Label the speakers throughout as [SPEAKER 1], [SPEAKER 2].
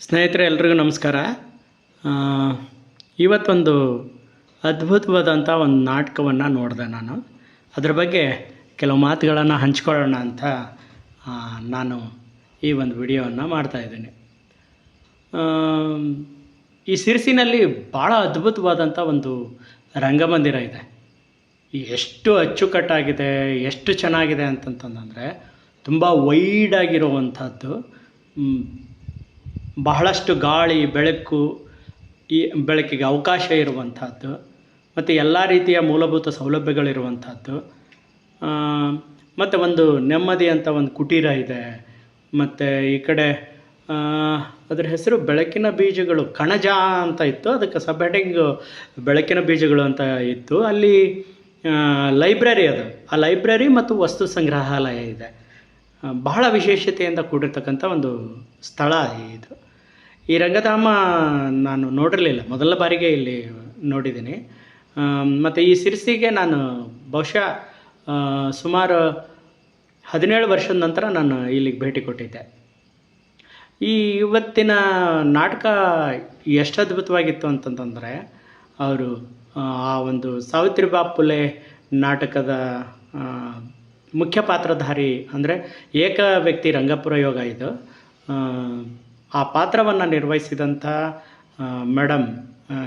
[SPEAKER 1] ಸ್ನೇಹಿತರೆ ಎಲ್ರಿಗೂ ನಮಸ್ಕಾರ. ಇವತ್ತೊಂದು ಅದ್ಭುತವಾದಂಥ ಒಂದು ನಾಟಕವನ್ನು ನೋಡಿದೆ ನಾನು. ಅದರ ಬಗ್ಗೆ ಕೆಲವು ಮಾತುಗಳನ್ನು ಹಂಚ್ಕೊಳ್ಳೋಣ ಅಂತ ನಾನು ಈ ಒಂದು ವಿಡಿಯೋವನ್ನು ಮಾಡ್ತಾಯಿದ್ದೀನಿ ಈ ಸಿರ್ಸಿನಲ್ಲಿ ಭಾಳ ಅದ್ಭುತವಾದಂಥ ಒಂದು ರಂಗಮಂದಿರ ಇದೆ. ಎಷ್ಟು ಅಚ್ಚುಕಟ್ಟಾಗಿದೆ ಎಷ್ಟು ಚೆನ್ನಾಗಿದೆ ಅಂತಂತಂದರೆ ತುಂಬ ವೈಡ್ ಆಗಿರುವಂಥದ್ದು ಮ್, ಬಹಳಷ್ಟು ಗಾಳಿ, ಬೆಳಕು ಈ ಬೆಳಕಿಗೆ ಅವಕಾಶ ಇರುವಂಥದ್ದು ಮತ್ತು ಎಲ್ಲ ರೀತಿಯ ಮೂಲಭೂತ ಸೌಲಭ್ಯಗಳಿರುವಂಥದ್ದು. ಮತ್ತು ಒಂದು ನೆಮ್ಮದಿ ಅಂತ ಒಂದು ಕುಟೀರ ಇದೆ. ಮತ್ತು ಈ ಕಡೆ ಅದರ ಹೆಸರು ಬೆಳಕಿನ ಬೀಜಗಳು, ಕಣಜ ಅಂತ ಇತ್ತು. ಅದಕ್ಕೆ ಸಬ್ ಹೆಡಿಂಗು ಬೆಳಕಿನ ಬೀಜಗಳು ಅಂತ ಇತ್ತು. ಅಲ್ಲಿ ಲೈಬ್ರರಿ ಅದು. ಆ ಲೈಬ್ರರಿ ಮತ್ತು ವಸ್ತು ಸಂಗ್ರಹಾಲಯ ಇದೆ. ಬಹಳ ವಿಶೇಷತೆಯಿಂದ ಕೂಡಿರ್ತಕ್ಕಂಥ ಒಂದು ಸ್ಥಳ ಇದು. ಈ ರಂಗಧಾಮ ನಾನು ನೋಡಿರಲಿಲ್ಲ. ಮೊದಲ ಬಾರಿಗೆ ಇಲ್ಲಿ ನೋಡಿದ್ದೀನಿ. ಮತ್ತು ಈ ಸಿರ್ಸಿಗೆ ನಾನು ಬಹುಶಃ ಸುಮಾರು ಹದಿನೇಳು ವರ್ಷದ ನಂತರ ನಾನು ಇಲ್ಲಿಗೆ ಭೇಟಿ ಕೊಟ್ಟಿದ್ದೆ. ಈ ಇವತ್ತಿನ ನಾಟಕ ಎಷ್ಟು ಅದ್ಭುತವಾಗಿತ್ತು ಅಂತಂತಂದರೆ, ಅವರು, ಆ ಒಂದು ಸಾವಿತ್ರಿಬಾ ಫುಲೆ ನಾಟಕದ ಮುಖ್ಯ ಪಾತ್ರಧಾರಿ ಅಂದರೆ ಏಕ ವ್ಯಕ್ತಿ ರಂಗಪ್ರಯೋಗ ಇದು. ಆ, ಪಾತ್ರವನ್ನು ನಿರ್ವಹಿಸಿದಂಥ ಮೇಡಮ್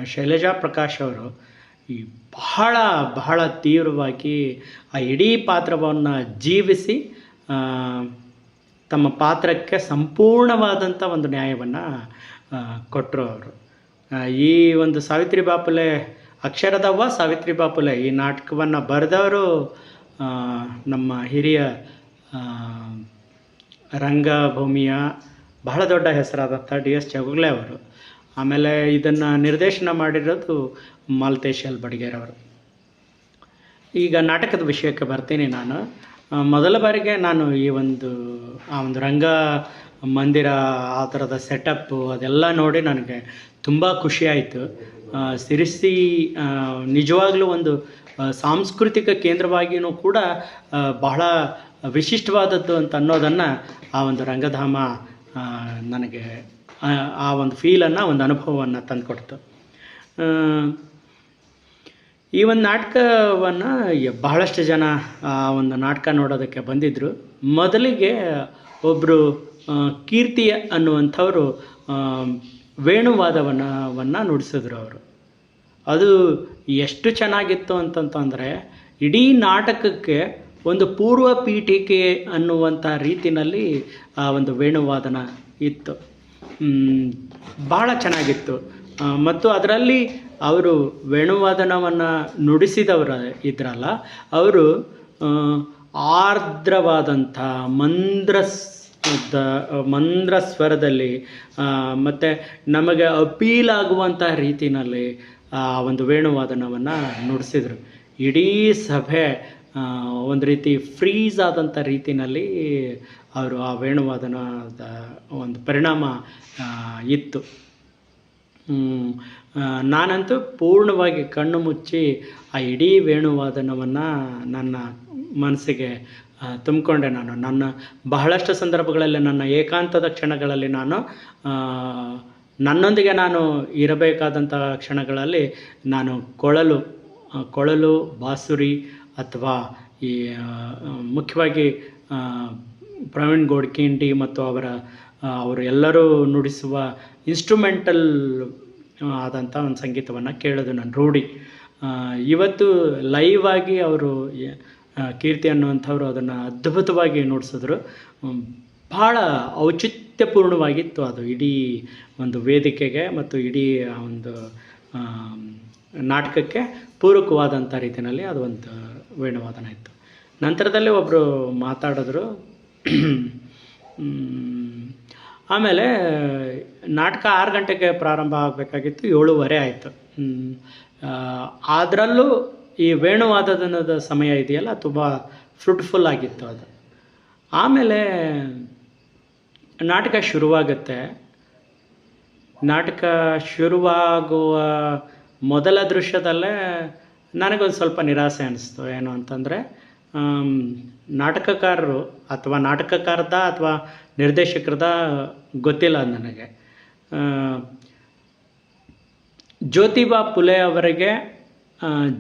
[SPEAKER 1] ಶೈಲಜಾ ಪ್ರಕಾಶ್ ಅವರು ಈ ಬಹಳ ಬಹಳ ತೀವ್ರವಾಗಿ ಆ ಇಡೀ ಪಾತ್ರವನ್ನು ಜೀವಿಸಿ ತಮ್ಮ ಪಾತ್ರಕ್ಕೆ ಸಂಪೂರ್ಣವಾದಂಥ ಒಂದು ನ್ಯಾಯವನ್ನು ಕೊಟ್ಟರು ಅವರು. ಈ ಒಂದು ಸಾವಿತ್ರಿ ಬಾಪುಲೆ ಅಕ್ಷರದವ್ವ ಸಾವಿತ್ರಿ ಬಾಪುಲೆ ಈ ನಾಟಕವನ್ನು ಬರೆದವರು ನಮ್ಮ ಹಿರಿಯ ರಂಗಭೂಮಿಯ ಬಹಳ ದೊಡ್ಡ ಹೆಸರಾದಂಥ ಡಿ ಎಸ್ ಚಗುಗ್ಲೆ ಅವರು. ಆಮೇಲೆ ಇದನ್ನು ನಿರ್ದೇಶನ ಮಾಡಿರೋದು ಮಾಲ್ತೇಶ್ ಎಲ್ ಬಡ್ಗೇರವರು ಈಗ ನಾಟಕದ ವಿಷಯಕ್ಕೆ ಬರ್ತೀನಿ ನಾನು. ಮೊದಲ ಬಾರಿಗೆ ನಾನು ಈ ಒಂದು, ಆ ಒಂದು ರಂಗ ಮಂದಿರ, ಆ ಥರದ ಸೆಟಪ್ಪು ಅದೆಲ್ಲ ನೋಡಿ ನನಗೆ ತುಂಬ ಖುಷಿಯಾಯಿತು ಸಿರಿಸಿ ನಿಜವಾಗ್ಲೂ ಒಂದು ಸಾಂಸ್ಕೃತಿಕ ಕೇಂದ್ರವಾಗಿಯೂ ಕೂಡ ಬಹಳ ವಿಶಿಷ್ಟವಾದದ್ದು ಅಂತ ಅನ್ನೋದನ್ನು ಆ ಒಂದು ರಂಗಧಾಮ ನನಗೆ ಆ, ಒಂದು ಫೀಲನ್ನು ಒಂದು ಅನುಭವವನ್ನು ತಂದುಕೊಡ್ತು. ಈ ಒಂದು ನಾಟಕವನ್ನು ಬಹಳಷ್ಟು ಜನ ಆ ಒಂದು ನಾಟಕ ನೋಡೋದಕ್ಕೆ ಬಂದಿದ್ದರು ಮೊದಲಿಗೆ ಒಬ್ಬರು ಕೀರ್ತಿ ಅನ್ನುವಂಥವರು ವೇಣುವಾದವನ್ನು ನುಡಿಸಿದ್ರು ಅವರು. ಅದು ಎಷ್ಟು ಚೆನ್ನಾಗಿತ್ತು ಅಂತಂತಂದರೆ, ಇಡೀ ನಾಟಕಕ್ಕೆ ಒಂದು ಪೂರ್ವ ಪೀಠಿಕೆ ಅನ್ನುವಂಥ ರೀತಿಯಲ್ಲಿ ಆ ಒಂದು ವೇಣುವಾದನ ಇತ್ತು. ಭಾಳ ಚೆನ್ನಾಗಿತ್ತು. ಮತ್ತು ಅದರಲ್ಲಿ ಅವರು ವೇಣುವಾದನವನ್ನು ನುಡಿಸಿದವರು ಇದ್ರಲ್ಲ, ಅವರು ಆರ್ದ್ರವಾದಂಥ ಮಂದ್ರ ಮಂದ್ರ ಸ್ವರದಲ್ಲಿ ಮತ್ತು ನಮಗೆ ಅಪೀಲ್ ಆಗುವಂಥ ರೀತಿಯಲ್ಲಿ ಒಂದು ವೇಣುವಾದನವನ್ನು ನುಡಿಸಿದರು ಇಡೀ ಸಭೆ ಒಂದು ರೀತಿ ಫ್ರೀಸ್ ಆದಂಥ ರೀತಿಯಲ್ಲಿ ಅವರು ಆ ವೇಣುವಾದನದ ಒಂದು ಪರಿಣಾಮ ಇತ್ತು. ನಾನಂತೂ ಪೂರ್ಣವಾಗಿ ಕಣ್ಣು ಮುಚ್ಚಿ ಆ ಇಡೀ ವೇಣುವಾದನವನ್ನು ನನ್ನ ಮನಸ್ಸಿಗೆ ತುಂಬಿಕೊಂಡೆ ನಾನು ನನ್ನ ಬಹಳಷ್ಟು ಸಂದರ್ಭಗಳಲ್ಲಿ ನನ್ನ ಏಕಾಂತದ ಕ್ಷಣಗಳಲ್ಲಿ ನಾನು ಆ, ನನ್ನೊಂದಿಗೆ ನಾನು ಇರಬೇಕಾದಂತಹ ಕ್ಷಣಗಳಲ್ಲಿ ನಾನು ಕೊಳಲು ಕೊಳಲು, ಬಾಸುರಿ ಅಥವಾ ಈ ಮುಖ್ಯವಾಗಿ ಪ್ರವೀಣ್ ಗೋಡ್ಕಿಂಡಿ ಮತ್ತು ಅವರ ಅವರು ಎಲ್ಲರೂ ನುಡಿಸುವ ಇನ್ಸ್ಟ್ರೂಮೆಂಟಲ್ ಆದಂಥ ಒಂದು ಸಂಗೀತವನ್ನು ಕೇಳೋದು ನಾನು, ರೂಢಿ. ಇವತ್ತು ಲೈವ್ ಆಗಿ ಅವರು ಕೀರ್ತಿ ಅನ್ನುವಂಥವ್ರು ಅದನ್ನು ಅದ್ಭುತವಾಗಿ ನುಡಿಸಿದ್ರು. ಭಾಳ ಭಾಳ ಔಚಿತ್ಯಪೂರ್ಣವಾಗಿತ್ತು ಅದು ಇಡೀ ಒಂದು ವೇದಿಕೆಗೆ ಮತ್ತು ಇಡೀ ಒಂದು ನಾಟಕಕ್ಕೆ ಪೂರಕವಾದಂಥ ರೀತಿಯಲ್ಲಿ ಅದು ಒಂದು ವೇಣುವಾದನ ಇತ್ತು ನಂತರದಲ್ಲಿ ಒಬ್ಬರು ಮಾತಾಡಿದ್ರು. ಆಮೇಲೆ ನಾಟಕ ಆರು ಗಂಟೆಗೆ ಪ್ರಾರಂಭ ಆಗಬೇಕಾಗಿತ್ತು, ಏಳುವರೆ ಆಯಿತು. ಅದರಲ್ಲೂ ಈ ವೇಣುವಾದನದ ಸಮಯ ಇದೆಯಲ್ಲ, ತುಂಬ ಫ್ರೂಟ್ಫುಲ್ ಆಗಿತ್ತು ಅದು. ಆಮೇಲೆ ನಾಟಕ ಶುರುವಾಗುತ್ತೆ. ನಾಟಕ ಶುರುವಾಗುವ ಮೊದಲ ದೃಶ್ಯದಲ್ಲೇ ನನಗೊಂದು ಸ್ವಲ್ಪ ನಿರಾಸೆ ಅನ್ನಿಸ್ತು ಏನು ಅಂತಂದರೆ ನಾಟಕಕಾರರು ಅಥವಾ ನಾಟಕಕಾರದ ಅಥವಾ ನಿರ್ದೇಶಕರದ ಗೊತ್ತಿಲ್ಲ ನನಗೆ. ಜ್ಯೋತಿಬಾ ಪುಲೆ ಅವರಿಗೆ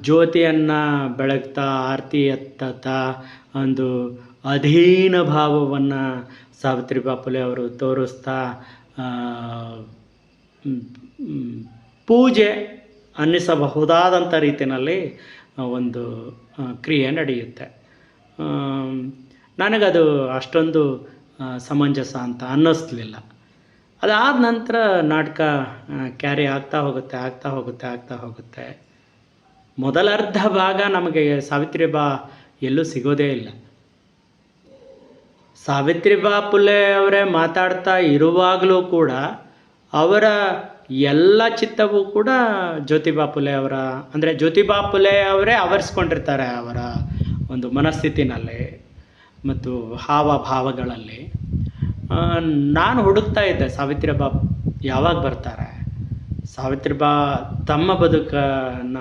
[SPEAKER 1] ಜ್ಯೋತಿಯನ್ನು ಬೆಳಗ್ತಾ, ಆರತಿ ಎತ್ತತಾ, ಒಂದು ಅಧೀನ ಭಾವವನ್ನು ಸಾವಿತ್ರಿಬಾ ಫುಲೆ ಅವರು ತೋರಿಸ್ತಾ ಪೂಜೆ ಅನ್ನಿಸಬಹುದಾದಂಥ ರೀತಿಯಲ್ಲಿ ಒಂದು ಕ್ರಿಯೆ ನಡೆಯುತ್ತೆ. ನನಗದು ಅಷ್ಟೊಂದು ಸಮಂಜಸ ಅಂತ ಅನ್ನಿಸ್ಲಿಲ್ಲ. ಅದಾದ ನಂತರ ನಾಟಕ ಕ್ಯಾರಿ ಆಗ್ತಾ ಹೋಗುತ್ತೆ ಆಗ್ತಾ ಹೋಗುತ್ತೆ ಆಗ್ತಾ ಹೋಗುತ್ತೆ. ಮೊದಲರ್ಧ ಭಾಗ ನಮಗೆ ಸಾವಿತ್ರಿ ಬಾ ಎಲ್ಲೂ ಸಿಗೋದೇ ಇಲ್ಲ. ಸಾವಿತ್ರಿಬಾ ಬಾಪುಲೆ ಅವರೇ ಮಾತಾಡ್ತಾ ಇರುವಾಗಲೂ ಕೂಡ ಅವರ ಎಲ್ಲ ಚಿತ್ತವೂ ಕೂಡ ಜ್ಯೋತಿಬಾ ಪುಲೆ ಅವರ, ಅಂದರೆ ಜ್ಯೋತಿಬಾ ಪುಲೆ ಅವರೇ ಆವರಿಸ್ಕೊಂಡಿರ್ತಾರೆ ಅವರ ಒಂದು ಮನಸ್ಥಿತಿನಲ್ಲಿ ಮತ್ತು ಹಾವಭಾವಗಳಲ್ಲಿ ನಾನು ಹುಡುಕ್ತಾ ಇದ್ದೆ ಸಾವಿತ್ರಿಬಾ ಯಾವಾಗ ಬರ್ತಾರೆ? ಸಾವಿತ್ರಿಬಾ ತಮ್ಮ ಬದುಕನ್ನ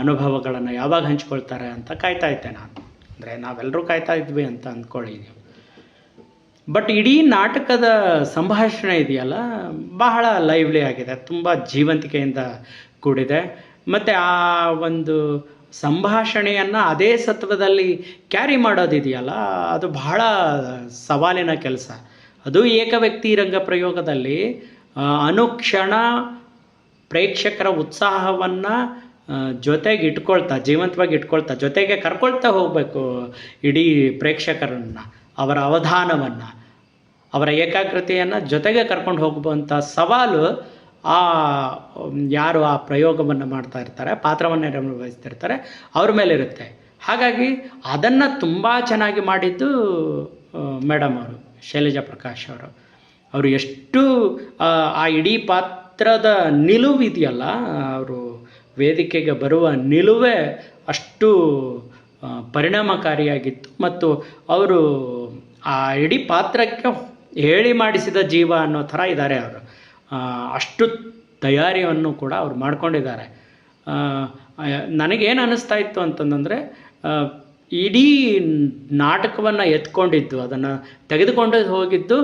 [SPEAKER 1] ಅನುಭವಗಳನ್ನು ಯಾವಾಗ ಹಂಚ್ಕೊಳ್ತಾರೆ ಅಂತ ಕಾಯ್ತಾ ಇದ್ದೆ ನಾನು. ಅಂದರೆ ನಾವೆಲ್ಲರೂ ಕಾಯ್ತಾ ಇದ್ವಿ ಅಂತ ಅಂದ್ಕೊಳ್ಳಿ ನೀವು. ಬಟ್ ಇಡೀ ನಾಟಕದ ಸಂಭಾಷಣೆ ಇದೆಯಲ್ಲ, ಬಹಳ ಲೈವ್ಲಿ ಆಗಿದೆ, ತುಂಬ ಜೀವಂತಿಕೆಯಿಂದ ಕೂಡಿದೆ. ಮತ್ತು ಆ ಒಂದು ಸಂಭಾಷಣೆಯನ್ನು ಅದೇ ಸತ್ವದಲ್ಲಿ ಕ್ಯಾರಿ ಮಾಡೋದಿದೆಯಲ್ಲ ಅದು ಬಹಳ ಸವಾಲಿನ ಕೆಲಸ. ಅದು ಏಕವ್ಯಕ್ತಿ ರಂಗ ಪ್ರಯೋಗದಲ್ಲಿ ಅನುಕ್ಷಣ ಪ್ರೇಕ್ಷಕರ ಉತ್ಸಾಹವನ್ನು ಜೊತೆಗೆ ಇಟ್ಕೊಳ್ತಾ, ಜೀವಂತವಾಗಿ ಇಟ್ಕೊಳ್ತಾ, ಜೊತೆಗೆ ಕರ್ಕೊಳ್ತಾ ಹೋಗಬೇಕು ಇಡೀ ಪ್ರೇಕ್ಷಕರನ್ನು, ಅವರ ಅವಧಾನವನ್ನು. ಅವರ ಏಕಾಗ್ರತೆಯನ್ನು ಜೊತೆಗೆ ಕರ್ಕೊಂಡು ಹೋಗುವಂಥ ಸವಾಲು ಆ ಯಾರು ಆ ಪ್ರಯೋಗವನ್ನು ಮಾಡ್ತಾ ಇರ್ತಾರೆ ಪಾತ್ರವನ್ನು ನಿರ್ವಹಿಸ್ತಿರ್ತಾರೆ ಅವ್ರ ಮೇಲೆ ಇರುತ್ತೆ. ಹಾಗಾಗಿ ಅದನ್ನು ತುಂಬ ಚೆನ್ನಾಗಿ ಮಾಡಿದ್ದು ಮೇಡಮ್ ಅವರು ಶೈಲಜಾ ಪ್ರಕಾಶ್ ಅವರು. ಅವರು ಎಷ್ಟು ಆ, ಇಡೀ ಪಾತ್ರದ ನಿಲುವಿದೆಯಲ್ಲ ಅವರು ವೇದಿಕೆಗೆ ಬರುವ ನಿಲುವೇ ಅಷ್ಟು ಪರಿಣಾಮಕಾರಿಯಾಗಿತ್ತು. ಮತ್ತು ಅವರು ಆ ಇಡೀ ಪಾತ್ರಕ್ಕೆ ಹೇಳಿ ಮಾಡಿಸಿದ ಜೀವ ಅನ್ನೋ ಥರ ಇದ್ದಾರೆ ಅವರು. ಅಷ್ಟು ತಯಾರಿಯನ್ನು ಕೂಡ ಅವ್ರು ಮಾಡ್ಕೊಂಡಿದ್ದಾರೆ. ನನಗೇನು ಅನ್ನಿಸ್ತಾ ಇತ್ತು ಅಂತಂದರೆ ಇಡೀ ನಾಟಕವನ್ನು ಎತ್ಕೊಂಡಿದ್ದು, ಅದನ್ನು ತೆಗೆದುಕೊಂಡು ಹೋಗಿದ್ದು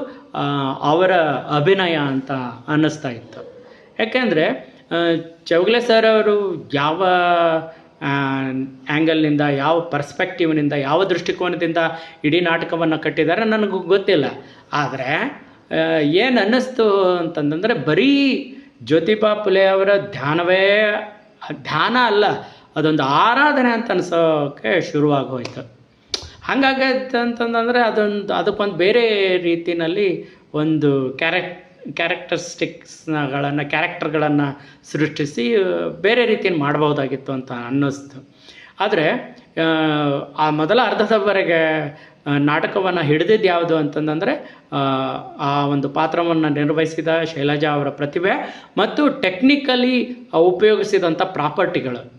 [SPEAKER 1] ಅವರ ಅಭಿನಯ ಅಂತ ಅನ್ನಿಸ್ತಾ ಇತ್ತು. ಯಾಕೆಂದರೆ ಚೌಗಲೆ ಸರ್ ಅವರು ಯಾವ ಆ್ಯಂಗಲ್ನಿಂದ ಯಾವ ಪರ್ಸ್ಪೆಕ್ಟಿವ್ನಿಂದ ಯಾವ ದೃಷ್ಟಿಕೋನದಿಂದ ಇಡೀ ನಾಟಕವನ್ನು ಕಟ್ಟಿದ್ದಾರೆ ನನಗೂ ಗೊತ್ತಿಲ್ಲ. ಆದರೆ ಏನು ಅನ್ನಿಸ್ತು ಅಂತಂದರೆ ಬರೀ ಜ್ಯೋತಿಬಾ ಪುಲೆ ಅವರ ಧ್ಯಾನವೇ, ಧ್ಯಾನ ಅಲ್ಲ, ಅದೊಂದು ಆರಾಧನೆ ಅಂತ ಅನ್ಸೋಕೆ ಶುರುವಾಗೋಯ್ತು ಅಂತಂದರೆ ಅದೊಂದು, ಅದಕ್ಕೊಂದು ಬೇರೆ ರೀತಿಯಲ್ಲಿ ಒಂದು ಕ್ಯಾರೆಕ್ ಕ್ಯಾರೆಕ್ಟರ್ಸ್ಟಿಕ್ಸ್ಗಳನ್ನು ಕ್ಯಾರೆಕ್ಟರ್ಗಳನ್ನು ಸೃಷ್ಟಿಸಿ ಬೇರೆ ರೀತಿಯಲ್ಲಿ ಮಾಡ್ಬೋದಾಗಿತ್ತು ಅಂತ ಅನ್ನಿಸ್ತು. ಆದರೆ, ಆ ಮೊದಲ ಅರ್ಧದವರೆಗೆ ನಾಟಕವನ್ನು ಹಿಡಿದಿದ್ದು ಯಾವುದು ಅಂತಂದರೆ ಆ ಒಂದು ಪಾತ್ರವನ್ನು ನಿರ್ವಹಿಸಿದ ಶೈಲಜಾ ಅವರ ಪ್ರತಿಭೆ ಮತ್ತು ಟೆಕ್ನಿಕಲಿ ಉಪಯೋಗಿಸಿದಂಥ ಪ್ರಾಪರ್ಟಿಗಳು.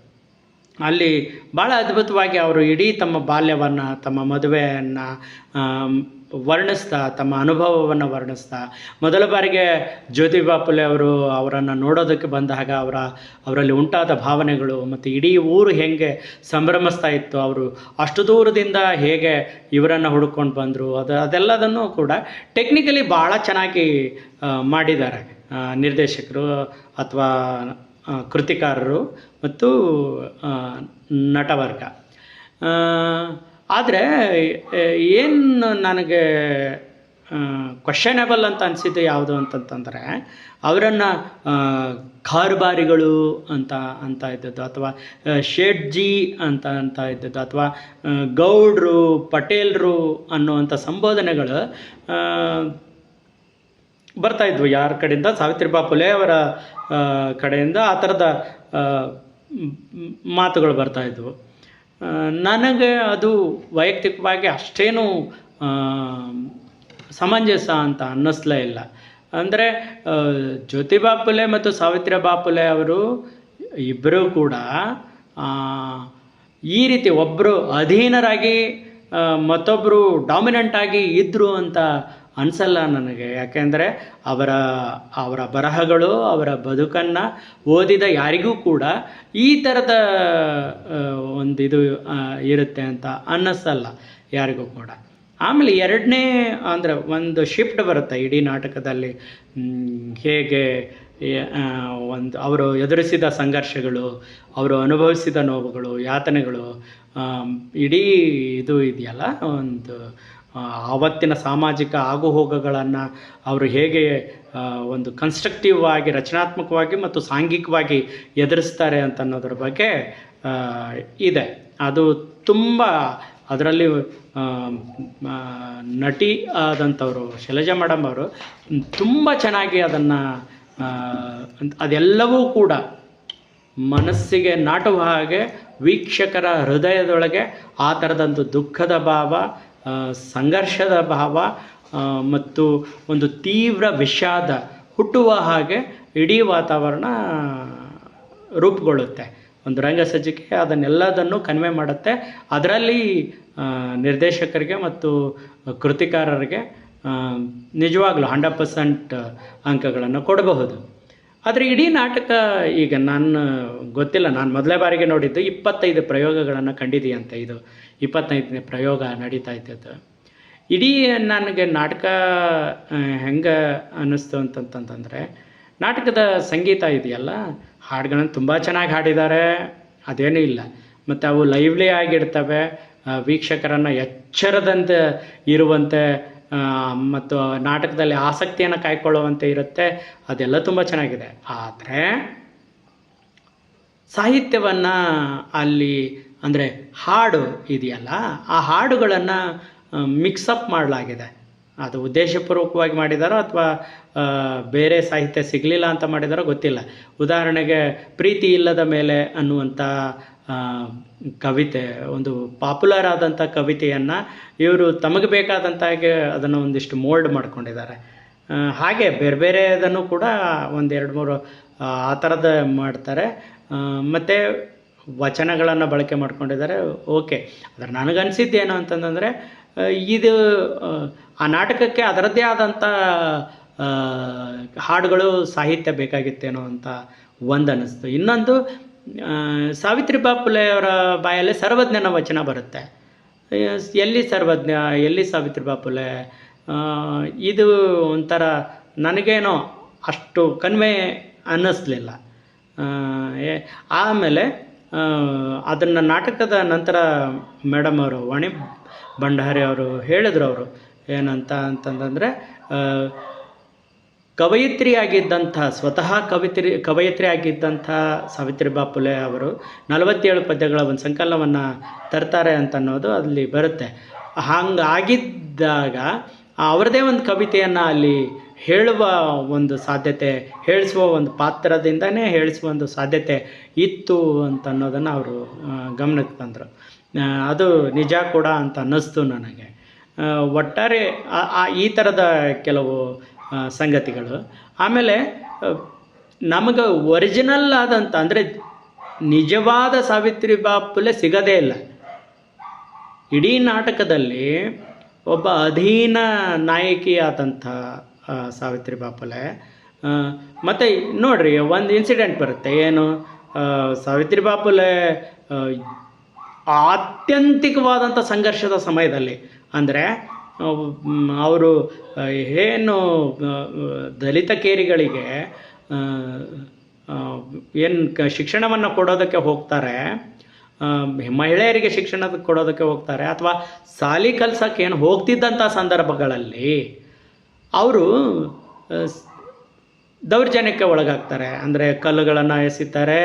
[SPEAKER 1] ಅಲ್ಲಿ ಭಾಳ ಅದ್ಭುತವಾಗಿ ಅವರು ಇಡೀ ತಮ್ಮ ಬಾಲ್ಯವನ್ನು, ತಮ್ಮ ಮದುವೆಯನ್ನು ವರ್ಣಿಸ್ತಾ, ತಮ್ಮ ಅನುಭವವನ್ನು ವರ್ಣಿಸ್ತಾ. ಮೊದಲ ಬಾರಿಗೆ ಜ್ಯೋತಿ ಬಾಪುಲೆ ಅವರು ಅವರನ್ನು ನೋಡೋದಕ್ಕೆ ಬಂದಾಗ ಅವರ, ಅವರಲ್ಲಿ ಉಂಟಾದ ಭಾವನೆಗಳು ಮತ್ತು ಇಡೀ ಊರು ಹೇಗೆ ಸಂಭ್ರಮಿಸ್ತಾ ಇತ್ತು, ಅವರು ಅಷ್ಟು ದೂರದಿಂದ ಹೇಗೆ ಇವರನ್ನು ಹುಡ್ಕೊಂಡು ಬಂದರು, ಅದು, ಅದೆಲ್ಲದನ್ನು ಕೂಡ ಟೆಕ್ನಿಕಲಿ ಭಾಳ ಚೆನ್ನಾಗಿ ಮಾಡಿದ್ದಾರೆ. ನಿರ್ದೇಶಕರು ಅಥವಾ ಕೃತಿಕಾರರು ಮತ್ತು ನಟವರ್ಗ. ಆದರೆ ಏನು ನನಗೆ ಕ್ವಶನೇಬಲ್ ಅಂತ ಅನಿಸಿದ್ದು ಯಾವುದು ಅಂತಂತಂದರೆ ಅವರನ್ನು ಕಾರುಬಾರಿಗಳು ಅಂತ ಅಂತ ಇದ್ದದ್ದು ಅಥವಾ ಶೇಟ್ಜಿ ಅಂತ ಅಂತ ಇದ್ದದ್ದು ಅಥವಾ ಗೌಡ್ರು ಪಟೇಲ್ರು ಅನ್ನುವಂಥ ಸಂಬೋಧನೆಗಳು ಬರ್ತಾಯಿದ್ವು ಯಾರ ಕಡೆಯಿಂದ? ಸಾವಿತ್ರಿಬಾಯಿ ಫುಲೆ ಅವರ ಕಡೆಯಿಂದ ಆ ಥರದ ಮಾತುಗಳು ಬರ್ತಾ ಇದ್ವು. ಆ, ನನಗೆ ಅದು ವೈಯಕ್ತಿಕವಾಗಿ ಅಷ್ಟೇನು ಸಮಂಜಸ ಅಂತ ಅನ್ನಿಸ್ಲೇ ಇಲ್ಲ. ಅಂದರೆ ಜ್ಯೋತಿಬಾ ಫುಲೆ ಮತ್ತು ಸಾವಿತ್ರಿಬಾ ಫುಲೆ ಅವರು ಇಬ್ಬರೂ ಕೂಡ ಈ ರೀತಿ ಒಬ್ಬರು ಅಧೀನರಾಗಿ ಮತ್ತೊಬ್ಬರು ಡಾಮಿನೆಂಟಾಗಿ ಇದ್ದರು ಅಂತ ಅನಿಸಲ್ಲ ನನಗೆ. ಯಾಕೆಂದರೆ ಅವರ ಅವರ ಬರಹಗಳು, ಅವರ ಬದುಕನ್ನು ಓದಿದ ಯಾರಿಗೂ ಕೂಡ ಈ ಥರದ ಒಂದು ಇದು ಇರುತ್ತೆ ಅಂತ ಅನ್ನಿಸಲ್ಲ ಯಾರಿಗೂ ಕೂಡ. ಆಮೇಲೆ ಎರಡನೇ, ಅಂದರೆ ಒಂದು ಶಿಫ್ಟ್ ಬರುತ್ತೆ ಇಡೀ ನಾಟಕದಲ್ಲಿ. ಹೇಗೆ ಒಂದು ಅವರು ಎದುರಿಸಿದ ಸಂಘರ್ಷಗಳು, ಅವರು ಅನುಭವಿಸಿದ ನೋವುಗಳು, ಯಾತನೆಗಳು ಇಡೀ ಇದು ಇದೆಯಲ್ಲ, ಒಂದು ಆವತ್ತಿನ ಸಾಮಾಜಿಕ ಆಗುಹೋಗುಗಳನ್ನು ಅವರು ಹೇಗೆ ಒಂದು ಕನ್ಸ್ಟ್ರಕ್ಟಿವ್ ಆಗಿ, ರಚನಾತ್ಮಕವಾಗಿ ಮತ್ತು ಸಾಂಘಿಕವಾಗಿ ಎದುರಿಸ್ತಾರೆ ಅಂತ ಅನ್ನೋದ್ರ ಬಗ್ಗೆ ಇದೆ. ಅದು ತುಂಬ ಅದರಲ್ಲಿ ನಟಿ ಆದಂಥವರು ಶೈಲಜಾ ಮೇಡಮ್ ಅವರು ತುಂಬ ಚೆನ್ನಾಗಿ ಅದನ್ನು ಅದೆಲ್ಲವೂ ಕೂಡ ಮನಸ್ಸಿಗೆ ನಾಟುವ ಹಾಗೆ ವೀಕ್ಷಕರ ಹೃದಯದೊಳಗೆ ಆ ಥರದೊಂದು ದುಃಖದ ಭಾವ ಸಂಘರ್ಷದ ಭಾವ ಮತ್ತು ಒಂದು ತೀವ್ರ ವಿಷಾದ ಹುಟ್ಟುವ ಹಾಗೆ ಇಡೀ ವಾತಾವರಣ ರೂಪುಗೊಳ್ಳುತ್ತೆ. ಒಂದು ರಂಗಸಜ್ಜಿಕೆ ಅದನ್ನೆಲ್ಲದನ್ನು ಕನ್ವೆ ಮಾಡುತ್ತೆ. ಅದರಲ್ಲಿ ನಿರ್ದೇಶಕರಿಗೆ ಮತ್ತು ಕೃತಿಕಾರರಿಗೆ ನಿಜವಾಗ್ಲೂ ಹಂಡ್ರೆಡ್ ಪರ್ಸೆಂಟ್ ಅಂಕಗಳನ್ನು ಕೊಡಬಹುದು. ಆದರೆ ಇಡೀ ನಾಟಕ, ಈಗ ನಾನು ಗೊತ್ತಿಲ್ಲ, ನಾನು ಮೊದಲೇ ಬಾರಿಗೆ ನೋಡಿದ್ದು ಇಪ್ಪತ್ತೈದು ಪ್ರಯೋಗಗಳನ್ನು ಕಂಡಿದೆಯಂತೆ ಇದು. ಇಪ್ಪತ್ತೈದನೇ ಪ್ರಯೋಗ ನಡೀತಾ ಇದ್ದದ್ದು. ಇಡೀ ನನಗೆ ನಾಟಕ ಹೆಂಗೆ ಅನ್ನಿಸ್ತು ಅಂತಂತಂತಂದರೆ ನಾಟಕದ ಸಂಗೀತ ಇದೆಯಲ್ಲ, ಹಾಡುಗಳನ್ನು ತುಂಬ ಚೆನ್ನಾಗಿ ಹಾಡಿದ್ದಾರೆ, ಅದೇನೂ ಇಲ್ಲ. ಮತ್ತು ಅವು ಲೈವ್ಲಿ ಆಗಿರ್ತವೆ ವೀಕ್ಷಕರನ್ನು ಎಚ್ಚರದಂತೆ ಇರುವಂತೆ ಮತ್ತು ನಾಟಕದಲ್ಲಿ ಆಸಕ್ತಿಯನ್ನು ಕಾಯ್ಕೊಳ್ಳುವಂತೆ ಇರುತ್ತೆ. ಅದೆಲ್ಲ ತುಂಬ ಚೆನ್ನಾಗಿದೆ. ಆದರೆ ಸಾಹಿತ್ಯವನ್ನು ಅಲ್ಲಿ ಅಂದರೆ ಹಾಡು ಇದೆಯಲ್ಲ, ಆ ಹಾಡುಗಳನ್ನು ಮಿಕ್ಸಪ್ ಮಾಡಲಾಗಿದೆ. ಅದು ಉದ್ದೇಶಪೂರ್ವಕವಾಗಿ ಮಾಡಿದಾರೋ ಅಥವಾ ಬೇರೆ ಸಾಹಿತ್ಯ ಸಿಗಲಿಲ್ಲ ಅಂತ ಮಾಡಿದಾರೋ ಗೊತ್ತಿಲ್ಲ. ಉದಾಹರಣೆಗೆ, ಪ್ರೀತಿ ಇಲ್ಲದ ಮೇಲೆ ಅನ್ನುವಂಥ ಕವಿತೆ ಒಂದು ಪಾಪ್ಯುಲರ್ ಆದಂಥ ಕವಿತೆಯನ್ನು ಇವರು ತಮಗೆ ಬೇಕಾದಂತಾಗೆ ಅದನ್ನು ಒಂದಿಷ್ಟು ಮೋಲ್ಡ್ ಮಾಡ್ಕೊಂಡಿದ್ದಾರೆ. ಹಾಗೆ ಬೇರೆ ಬೇರೆದನ್ನು ಕೂಡ ಒಂದೆರಡು ಮೂರು ಆ, ಥರದ ಮಾಡ್ತಾರೆ. ಮತ್ತು ವಚನಗಳನ್ನು ಬಳಕೆ ಮಾಡ್ಕೊಂಡಿದ್ದಾರೆ. ಓಕೆ ಆದರೆ ಏನು ಅಂತಂದರೆ ಇದು ಆ, ನಾಟಕಕ್ಕೆ ಅದರದ್ದೇ ಆದಂಥ ಹಾಡುಗಳು ಸಾಹಿತ್ಯ ಬೇಕಾಗಿತ್ತೇನೋ ಅಂತ ಒಂದು ಅನ್ನಿಸ್ತು ಇನ್ನೊಂದು ಸಾವಿತ್ರಿ ಬಾಪುಲೆಯವರ ಬಾಯಲ್ಲಿ ಸರ್ವಜ್ಞನ ವಚನ ಬರುತ್ತೆ. ಎಲ್ಲಿ ಸರ್ವಜ್ಞ ಎಲ್ಲಿ ಸಾವಿತ್ರಿ ಬಾಪುಲೆ ಆ, ಇದು ಒಂಥರ ನನಗೇನೋ ಅಷ್ಟು ಕನ್ವೆ ಅನ್ನಿಸ್ಲಿಲ್ಲ. ಆಮೇಲೆ ಅದನ್ನು ನಾಟಕದ ನಂತರ ಮೇಡಮ್ ಅವರು ವಾಣಿ ಭಂಡಾರಿ ಅವರು ಹೇಳಿದ್ರು ಅವರು. ಏನಂತ ಅಂತಂದರೆ ಕವಯಿತ್ರಿಯಾಗಿದ್ದಂಥ, ಸ್ವತಃ ಕವಿತ್ರಿ ಕವಯಿತ್ರಿ ಆಗಿದ್ದಂಥ ಸಾವಿತ್ರಿ ಬಾಪುಲೆ ಅವರು ನಲವತ್ತೇಳು ಪದ್ಯಗಳ ಒಂದು ಸಂಕಲನವನ್ನು ತರ್ತಾರೆ ಅಂತ ಅನ್ನೋದು ಅಲ್ಲಿ ಬರುತ್ತೆ. ಹಾಗಾಗಿದ್ದಾಗ ಅವರದೇ ಒಂದು ಕವಿತೆಯನ್ನು ಅಲ್ಲಿ ಹೇಳುವ ಒಂದು ಸಾಧ್ಯತೆ, ಹೇಳಿಸುವ ಒಂದು ಪಾತ್ರದಿಂದನೇ ಹೇಳಿಸುವ ಒಂದು ಸಾಧ್ಯತೆ ಇತ್ತು ಅಂತ ಅನ್ನೋದನ್ನು ಅವರು ಗಮನಕ್ಕೆ ತಂದರು. ಅದು ನಿಜ ಕೂಡ ಅಂತ ಅನ್ನಿಸ್ತು ನನಗೆ. ಒಟ್ಟಾರೆ ಈ ಥರದ ಕೆಲವು ಸಂಗತಿಗಳು. ಆಮೇಲೆ ನಮಗೆ ಒರಿಜಿನಲ್ ಆದಂಥ ಅಂದರೆ ನಿಜವಾದ ಸಾವಿತ್ರಿ ಬಾಪುಲೆ ಸಿಗದೇ ಇಲ್ಲ. ಇಡೀ ನಾಟಕದಲ್ಲಿ ಒಬ್ಬ ಅಧೀನ ಆ, ಸಾವಿತ್ರಿ ಬಾಪುಲೆ ಮತ್ತು ನೋಡ್ರಿ ಒಂದು ಇನ್ಸಿಡೆಂಟ್ ಬರುತ್ತೆ. ಏನು? ಸಾವಿತ್ರಿ ಬಾಪುಲೆ ಆತ್ಯಂತಿಕವಾದಂಥ ಸಂಘರ್ಷದ ಸಮಯದಲ್ಲಿ ಅಂದರೆ ಅವರು ಏನು ದಲಿತ ಕೇರಿಗಳಿಗೆ ಏನು ಕ, ಶಿಕ್ಷಣವನ್ನು ಕೊಡೋದಕ್ಕೆ ಹೋಗ್ತಾರೆ ಮಹಿಳೆಯರಿಗೆ ಶಿಕ್ಷಣ ಕೊಡೋದಕ್ಕೆ ಹೋಗ್ತಾರೆ, ಅಥವಾ ಸಾಲಿ ಕಲ್ಸಕ್ಕೆ ಏನು ಹೋಗ್ತಿದ್ದಂಥ ಸಂದರ್ಭಗಳಲ್ಲಿ ಅವರು ದೌರ್ಜನ್ಯಕ್ಕೆ ಒಳಗಾಗ್ತಾರೆ. ಅಂದರೆ ಕಲ್ಲುಗಳನ್ನು ಎಸಿತಾರೆ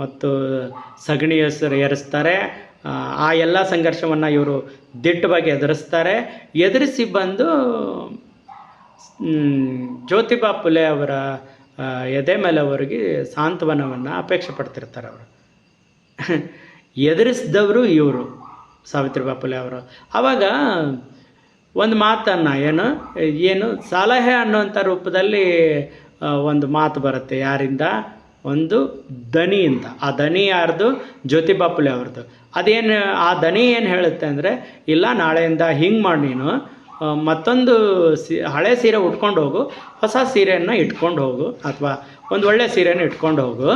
[SPEAKER 1] ಮತ್ತು ಸಗಣಿ ಎಸರು ಏರಿಸ್ತಾರೆ ಆ, ಎಲ್ಲ ಸಂಘರ್ಷವನ್ನು ಇವರು ದಿಟ್ಟವಾಗಿ ಎದುರಿಸ್ತಾರೆ. ಎದುರಿಸಿ ಬಂದು ಜ್ಯೋತಿಬಾ ಪುಲೆ ಅವರ ಎದೆ ಮೇಲೆ ಅವರಿಗೆ ಸಾಂತ್ವನವನ್ನು ಅಪೇಕ್ಷೆ ಪಡ್ತಿರ್ತಾರೆ ಅವರು. ಎದುರಿಸಿದವರು ಇವರು ಸಾವಿತ್ರಿಬಾ ಫುಲೆ ಅವರು. ಆವಾಗ ಒಂದು ಮಾತನ್ನು ಏನು ಏನು ಸಲಹೆ ಅನ್ನುವಂಥ ರೂಪದಲ್ಲಿ ಒಂದು ಮಾತು ಬರುತ್ತೆ ಯಾರಿಂದ? ಒಂದು ದನಿ ಅಂತ. ಆ ದನಿ ಯಾರ್ದು? ಜ್ಯೋತಿ ಬಾಪುಲೆ ಅವ್ರದ್ದು ಅದೇನು ಆ ದನಿ ಏನು ಹೇಳುತ್ತೆ ಅಂದರೆ, ಇಲ್ಲ, ನಾಳೆಯಿಂದ ಹಿಂಗೆ ಮಾಡಿ ನೀನು. ಮತ್ತೊಂದು ಸಿ, ಹಳೆ ಸೀರೆ ಉಟ್ಕೊಂಡು ಹೋಗು. ಹೊಸ ಸೀರೆಯನ್ನು ಇಟ್ಕೊಂಡು ಹೋಗು. ಅಥವಾ ಒಂದು ಒಳ್ಳೆ ಸೀರೆಯನ್ನು ಇಟ್ಕೊಂಡು ಹೋಗು.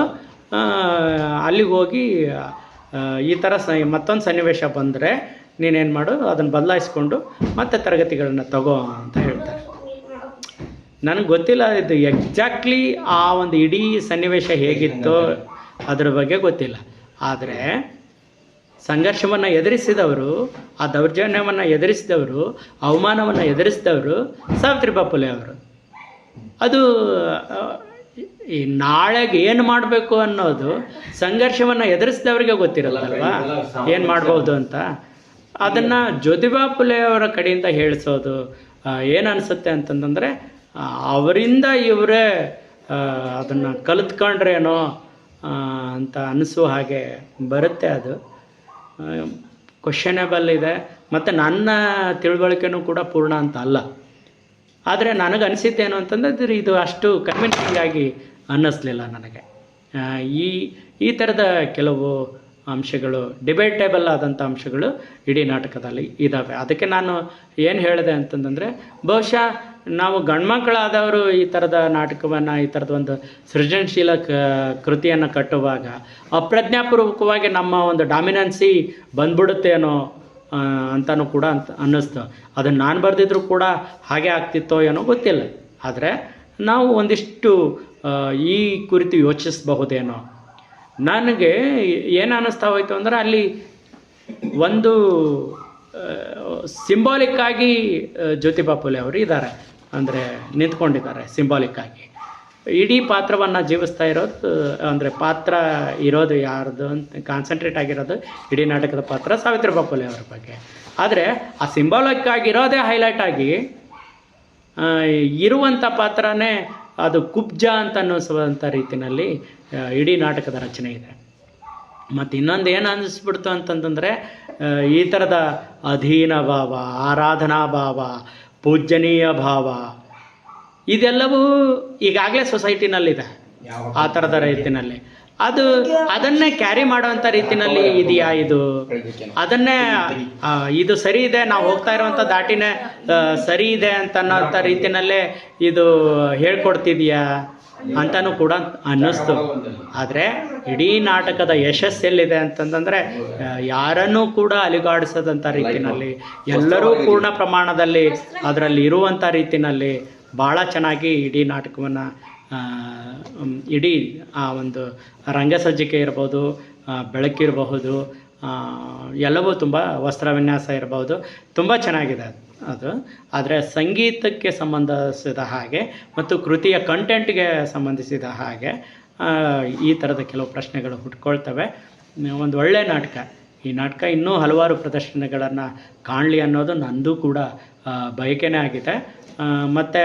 [SPEAKER 1] ಅಲ್ಲಿಗೆ ಹೋಗಿ ಈ ಥರ ಸ, ಮತ್ತೊಂದು ಸನ್ನಿವೇಶ ಬಂದರೆ ನೀನೇನು ಮಾಡು? ಅದನ್ನು ಬದಲಾಯಿಸ್ಕೊಂಡು ಮತ್ತೆ ತರಗತಿಗಳನ್ನು ತಗೋ ಅಂತ ಹೇಳ್ತಾರೆ. ನನಗೆ ಗೊತ್ತಿಲ್ಲ ಇದು ಎಕ್ಸಾಕ್ಟ್ಲಿ ಆ ಒಂದು ಇಡೀ ಸನ್ನಿವೇಶ ಹೇಗಿತ್ತು ಅದ್ರ ಬಗ್ಗೆ ಗೊತ್ತಿಲ್ಲ. ಆದರೆ ಸಂಘರ್ಷವನ್ನು ಎದುರಿಸಿದವರು, ಆ ದೌರ್ಜನ್ಯವನ್ನು ಎದುರಿಸಿದವರು, ಅವಮಾನವನ್ನು ಎದುರಿಸಿದವರು ಸಾವಿತ್ರಿಬಾ ಫುಲೆ ಅವರು. ಅದು ಈ ನಾಳೆಗೆ ಏನು ಮಾಡಬೇಕು ಅನ್ನೋದು ಸಂಘರ್ಷವನ್ನು ಎದುರಿಸಿದವರಿಗೆ ಗೊತ್ತಿರಲ್ಲಲ್ವಾ ಏನು ಮಾಡ್ಬೋದು ಅಂತ. ಅದನ್ನು ಜ್ಯೋತಿಬಾ ಫುಲೆ ಅವರ ಕಡೆಯಿಂದ ಹೇಳಿಸೋದು ಏನು ಅನಿಸುತ್ತೆ ಅಂತಂದರೆ ಅವರಿಂದ ಇವರೇ ಅದನ್ನು ಕಲಿತ್ಕೊಂಡ್ರೇನೋ ಅಂತ ಅನಿಸೋ ಹಾಗೆ ಬರುತ್ತೆ ಅದು. ಕ್ವಶನೇಬಲ್ ಇದೆ. ಮತ್ತು ನನ್ನ ತಿಳುವಳಿಕೆನೂ ಕೂಡ ಪೂರ್ಣ ಅಂತ ಅಲ್ಲ. ಆದರೆ ನನಗೆ ಅನಿಸಿದ್ದೇನು ಅಂತಂದ್ರೆ ಇದು ಅಷ್ಟು ಕನ್ವಿನ್ಸಿಂಗ್ ಆಗಿ ಅನ್ನಿಸ್ಲಿಲ್ಲ ನನಗೆ. ಈ ಈ ಥರದ ಕೆಲವು ಅಂಶಗಳು ಡಿಬೇಟೇಬಲ್ ಆದಂಥ ಅಂಶಗಳು ಇಡೀ ನಾಟಕದಲ್ಲಿ ಇದ್ದಾವೆ ಅದಕ್ಕೆ ನಾನು ಏನು ಹೇಳಿದೆ ಅಂತಂದರೆ, ಬಹುಶಃ ನಾವು ಗಂಡ್ಮಕ್ಕಳಾದವರು ಈ ಥರದ ನಾಟಕವನ್ನು ಈ ಥರದ ಒಂದು ಸೃಜನಶೀಲ ಕ ಕೃತಿಯನ್ನು ಕಟ್ಟುವಾಗ ಅಪ್ರಜ್ಞಾಪೂರ್ವಕವಾಗಿ ನಮ್ಮ ಒಂದು ಡಾಮಿನೆನ್ಸಿ ಬಂದ್ಬಿಡುತ್ತೇನೋ ಅನ್ನೋ ಅಂತಲೂ ಕೂಡ ಅಂತ ಅನ್ನಿಸ್ತು. ಅದನ್ನು ನಾನು ಬರೆದಿದ್ರು ಕೂಡ ಹಾಗೆ ಆಗ್ತಿತ್ತೋ ಏನೋ ಗೊತ್ತಿಲ್ಲ. ಆದರೆ ನಾವು ಒಂದಿಷ್ಟು ಈ ಕುರಿತು ಯೋಚಿಸಬಹುದೇನೋ ನನಗೆ ಏನು ಅನ್ನಿಸ್ತಾ ಹೋಯ್ತು ಅಂದ್ರೆ ಅಲ್ಲಿ ಒಂದು ಸಿಂಬಾಲಿಕ್ ಆಗಿ ಆ, ಜ್ಯೋತಿಬಾ ಅವರು ಇದ್ದಾರೆ. ಅಂದರೆ ನಿಂತ್ಕೊಂಡಿದ್ದಾರೆ ಸಿಂಬಾಲಿಕ್ ಆಗಿ. ಇಡೀ ಪಾತ್ರವನ್ನು ಜೀವಿಸ್ತಾ ಇರೋದು ಅಂದರೆ ಪಾತ್ರ ಇರೋದು ಯಾರ್ದು ಅಂತ ಕಾನ್ಸಂಟ್ರೇಟ್ ಆಗಿರೋದು ಇಡೀ ನಾಟಕದ ಪಾತ್ರ ಸಾವಿತ್ರಿ ಫುಲೆ ಅವರ ಬಗ್ಗೆ. ಆದರೆ ಆ ಸಿಂಬಾಲಿಕ್ ಆಗಿರೋದೇ ಹೈಲೈಟ್ ಆಗಿ ಇರುವಂಥ ಪಾತ್ರನೇ ಅದು ಕುಬ್ಜ ಅಂತ ಅನ್ನಿಸುವಂಥ ರೀತಿಯಲ್ಲಿ ಇಡೀ ನಾಟಕದ ರಚನೆ ಇದೆ. ಮತ್ತು ಇನ್ನೊಂದು ಏನು ಅನ್ನಿಸ್ಬಿಡ್ತು ಅಂತಂತಂದರೆ ಈ ಥರದ ಅಧೀನ ಭಾವ, ಆರಾಧನಾ ಭಾವ ಪೂಜ್ಯನೀಯ ಭಾವ. ಇದೆಲ್ಲವೂ ಈಗಾಗಲೇ ಸೊಸೈಟಿನಲ್ಲಿದೆ. ಆ ಥರದ ರೀತಿನಲ್ಲಿ. ಅದು ಅದನ್ನೇ ಕ್ಯಾರಿ ಮಾಡುವಂಥ ರೀತಿನಲ್ಲಿ ಇದೆಯಾ ಇದು? ಅದನ್ನೇ ಇದು ಸರಿ ಇದೆ, ನಾವು ಹೋಗ್ತಾ ಇರುವಂಥ ದಾಟಿನೇ ಸರಿ ಇದೆ ಅಂತ ಅನ್ನೋಂಥ ರೀತಿನಲ್ಲೇ ಇದು ಹೇಳ್ಕೊಡ್ತಿದ್ಯಾ? ಅಂತನೂ ಕೂಡ ಅನ್ನಿಸ್ತು. ಆದರೆ ಇಡೀ ನಾಟಕದ ಯಶಸ್ಸು ಎಲ್ಲಿದೆ ಅಂತಂದರೆ ಯಾರನ್ನೂ ಕೂಡ ಅಲಿಗಾಡಿಸದಂಥ ರೀತಿಯಲ್ಲಿ ಎಲ್ಲರೂ ಪೂರ್ಣ ಪ್ರಮಾಣದಲ್ಲಿ ಅದರಲ್ಲಿ ಇರುವಂಥ ರೀತಿಯಲ್ಲಿ ಭಾಳ ಚೆನ್ನಾಗಿ ಇಡೀ ನಾಟಕವನ್ನು ಇಡೀ ಆ ಒಂದು ರಂಗಸಜ್ಜಿಕೆ ಇರ್ಬೋದು ಬೆಳಕಿರಬಹುದು ಎಲ್ಲವೂ ತುಂಬ ವಸ್ತ್ರ ವಿನ್ಯಾಸ ಇರಬಹುದು ತುಂಬ ಚೆನ್ನಾಗಿದೆ ಅದು. ಆದರೆ ಸಂಗೀತಕ್ಕೆ ಸಂಬಂಧಿಸಿದ ಹಾಗೆ ಮತ್ತು ಕೃತಿಯ ಕಂಟೆಂಟ್ಗೆ ಸಂಬಂಧಿಸಿದ ಹಾಗೆ ಈ ಥರದ ಕೆಲವು ಪ್ರಶ್ನೆಗಳು ಹುಟ್ಕೊಳ್ತವೆ. ಒಂದು ಒಳ್ಳೆಯ ನಾಟಕ. ಈ ನಾಟಕ ಇನ್ನೂ ಹಲವಾರು ಪ್ರದರ್ಶನಗಳನ್ನು ಕಾಣಲಿ ಅನ್ನೋದು ನಂದು ಕೂಡ ಬಯಕೆನೇ ಆಗಿದೆ. ಮತ್ತು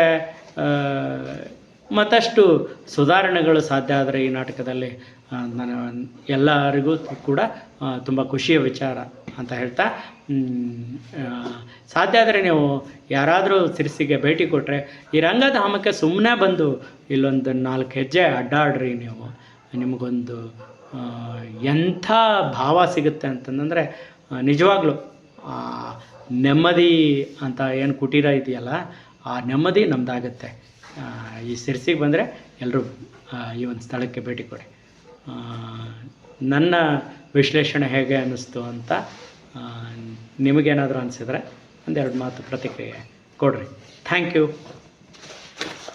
[SPEAKER 1] ಮತ್ತಷ್ಟು ಸುಧಾರಣೆಗಳು ಸಾಧ್ಯ ಆದರೆ ಈ ನಾಟಕದಲ್ಲಿ ನಾನು ಎಲ್ಲರಿಗೂ ಕೂಡ ತುಂಬ ಖುಷಿಯ ವಿಚಾರ ಅಂತ ಹೇಳ್ತಾ ಸಾಧ್ಯ ಆದರೆ ನೀವು ಯಾರಾದರೂ ಸಿರಿಸಿಗೆ ಭೇಟಿ ಕೊಟ್ಟರೆ ಈ ರಂಗಧಾಮಕ್ಕೆ ಸುಮ್ಮನೆ ಬಂದು ಇಲ್ಲೊಂದು ನಾಲ್ಕು ಹೆಜ್ಜೆ ಅಡ್ಡಾಡ್ರಿ ನೀವು. ನಿಮಗೊಂದು ಎಂಥ ಭಾವ ಸಿಗುತ್ತೆ ಅಂತಂದರೆ ನಿಜವಾಗ್ಲೂ ನೆಮ್ಮದಿ ಅಂತ ಏನು ಕುಟೀರ ಇದೆಯಲ್ಲ, ಆ ನೆಮ್ಮದಿ ನಮ್ಮದಾಗುತ್ತೆ ಈ ಸಿರ್ಸಿಗೆ ಬಂದರೆ ಎಲ್ಲರೂ ಈ ಒಂದು ಸ್ಥಳಕ್ಕೆ ಭೇಟಿ ಕೊಡಿ. ನನ್ನ ವಿಶ್ಲೇಷಣೆ ಹೇಗೆ ಅನ್ನಿಸ್ತು ಅಂತ ನಿಮಗೇನಾದರೂ ಅನಿಸಿದ್ರೆ ಒಂದೆರಡು ಮಾತು ಪ್ರತಿಕ್ರಿಯೆ ಕೊಡ್ರಿ. Thank you